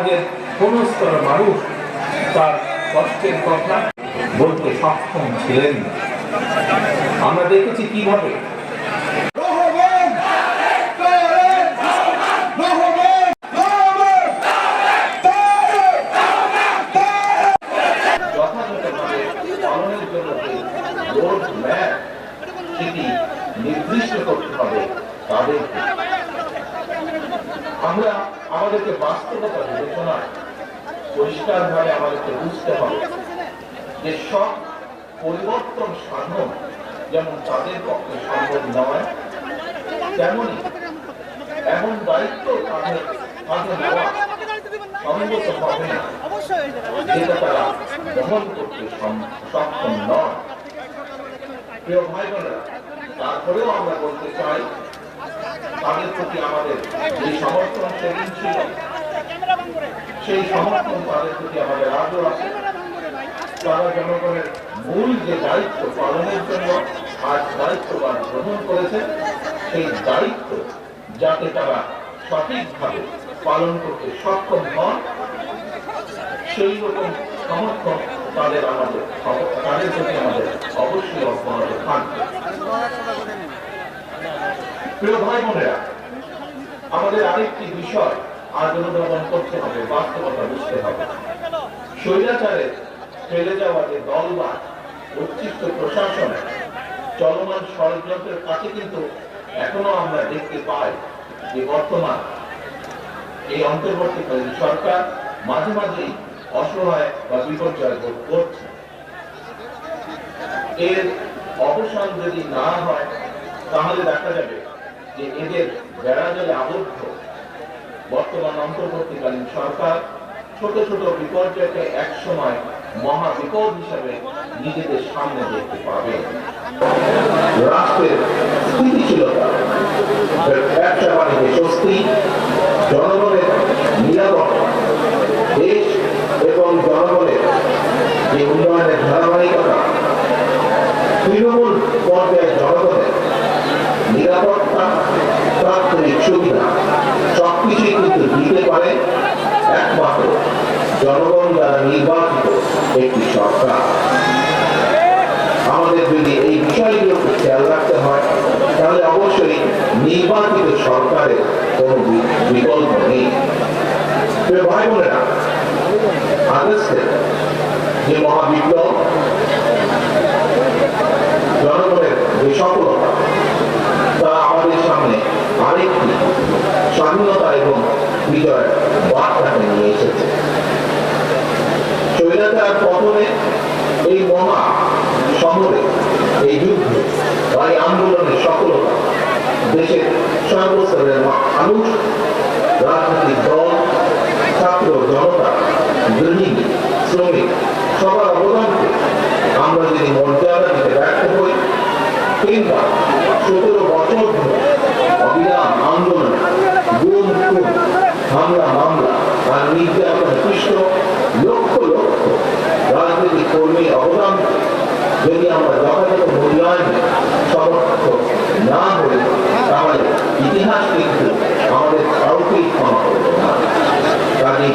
সমাজের কোন স্তরের মানুষ তার কষ্টের কথা বলতে সক্ষম ছিলেন। আমরা দেখেছি কীভাবে। নির্দিষ্ট করতে হবে তাদের আমরা আমাদেরকে বাস্তবতা বিবেচনায় পরিষ্কারভাবে আমাদেরকে বুঝতে হবে যে সব পরিবর্তন সাধন যেমন তাদের পক্ষে সম্ভব নয়, তেমনি এমন দায়িত্ব তাদের কাঁধে নেওয়া সঙ্গত হবে না, যেটা তারা বহন করতে সক্ষম নয়। প্রিয় ভাই বোনেরা তারপরেও আমরা বলতে চাই তাদের প্রতি আমাদের যে সমর্থন সেদিন ছিল, সেই সমর্থন তাদের প্রতি আমাদের আজও আছে। তারা জনগণের মূল যে দায়িত্ব পালনের জন্য আজ দায়িত্ববান গ্রহণ করেছে, সেই দায়িত্ব যাতে তারা সঠিকভাবে পালন করতে সক্ষম হন, সেই রকম সমর্থন তাদের আমাদের তাদের প্রতি আমাদের অবশ্যই অব্যাহত থাকবে। প্রিয় ভাই বোনেরা আমাদের আরেকটি বিষয় অনুধাবন করতে হবে, বাস্তবতা বুঝতে হবে। স্বৈরাচারের ফেলে যাওয়া যে দলবাদ উচ্ছিষ্ট প্রশাসনে চলমান ষড়যন্ত্রের কাছে কিন্তু এখনও আমরা দেখতে পাই যে বর্তমান এই অন্তর্বর্তীকালীন সরকার মাঝে মাঝেই অসহায় বা বিপর্যয় বোধ করছে। এর অবসান যদি না হয়, তাহলে দেখা যাবে যে এদের বেড়া জলে আবদ্ধ, বর্তমান অন্তর্বর্তীকালীন সরকার, ছোট ছোট বিপর্যয়কে একসময় মহা বিপদ হিসাবে নিজেদের সামনে দেখতে পাবে। রাষ্ট্রের জনগণের দেশ জনগণের উন্নয়নের ধারাবাহিকতা, তৃণমূল পর্যায়ের জনগণের নিরাপত্তা প্রাথমিক সুবিধা সবকিছুই কিন্তু দিতে পারে একমাত্র জনগণ দ্বারা নির্বাচিত একটি সরকার আমাদের যদি এই বিষয়গুলোকে খেয়াল রাখতে হয়, তাহলে অবশ্যই নির্বাচিত সরকারের কোনো বিকল্প নেই। ভাই বোনেরা আগস্টের যে মহাবিপ্লব, জনগণের যে সফলতা তা আমাদের সামনে আরেকটি স্বাধীনতা এবং বিজয় বার্তাকে নিয়ে এসেছে স্বৈরাচার পতনে এই মহা শহরে এই যুদ্ধে বা এই আন্দোলনের সফলতা দেশের সর্বস্তরের মানুষ, রাজনৈতিক দল, ছাত্র জনতা গৃহিণী শ্রমিক, সবার অবদানকে আমরা যদি মর্যাদা দিতে ব্যর্থ হই, কিংবা সতেরো বছর ধরে অবিরাম আন্দোলন গুম, খুন, হামলা, মামলা আর নির্যাতনে পৃষ্ঠ রাজনৈতিক কর্মী অবদান যদি আমরা যথাযথ মূল্যায়ন সমর্থ না হই তাহলে ইতিহাস কিন্তু আমাদের কাউকেই ক্ষমা করবে না কাজেই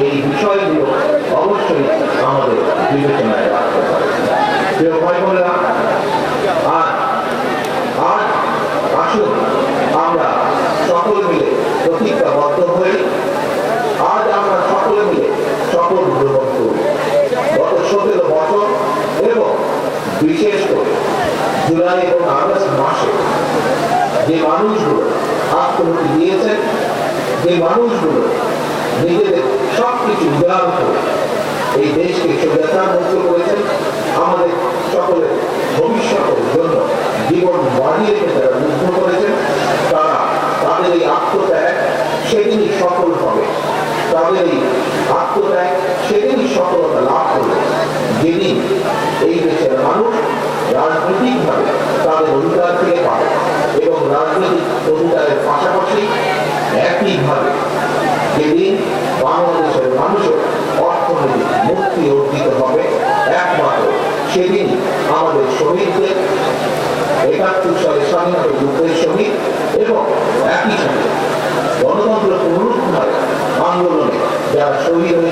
এই বিষয়গুলো অবশ্যই আমাদের বিবেচনায় রাখতে হবে প্রিয় ভাই বোনেরা আজ আজ আসুন আমরা সকল মিলে প্রতিজ্ঞাবদ্ধ হয়ে আজ আমরা সকলে মিলে শপথ গ্রহণ করি গত সতেরো বছর এবং বিশেষ করে জুলাই এবং আগস্ট মাসে যে মানুষগুলো আত্মহত্যা দিয়েছেন, যে মানুষগুলো নিজেদের সব কিছু উদাহরণ করে এই দেশকে স্বৈরাচার মুক্ত করেছেন, আমাদের সকলের ভবিষ্যতের জন্য জীবন বাড়িয়ে তারা যুদ্ধ করেছেন, তারা তাদের এই আত্মত্যাগ সেদিনই সফল হবে। তাদের এই আত্মত্যাগ সেদিনই সফলতা লাভ করবে। যেদিন এই মানুষ রাজনৈতিকভাবে তাদের অধিকার থেকে পাবে এবং রাজনৈতিক অধিকারের পাশাপাশি একইভাবে যেদিন বাংলাদেশের মানুষের অর্থনৈতিক মুক্তি অর্জিত হবে। একমাত্র সেদিন আমাদের শহীদদের একাত্তর সালে স্বাধীনতা যুদ্ধের শহীদ এবং একই সাথে গণতন্ত্র পুনরুদ্ধার আন্দোলনে যারা শহীদ হয়েছে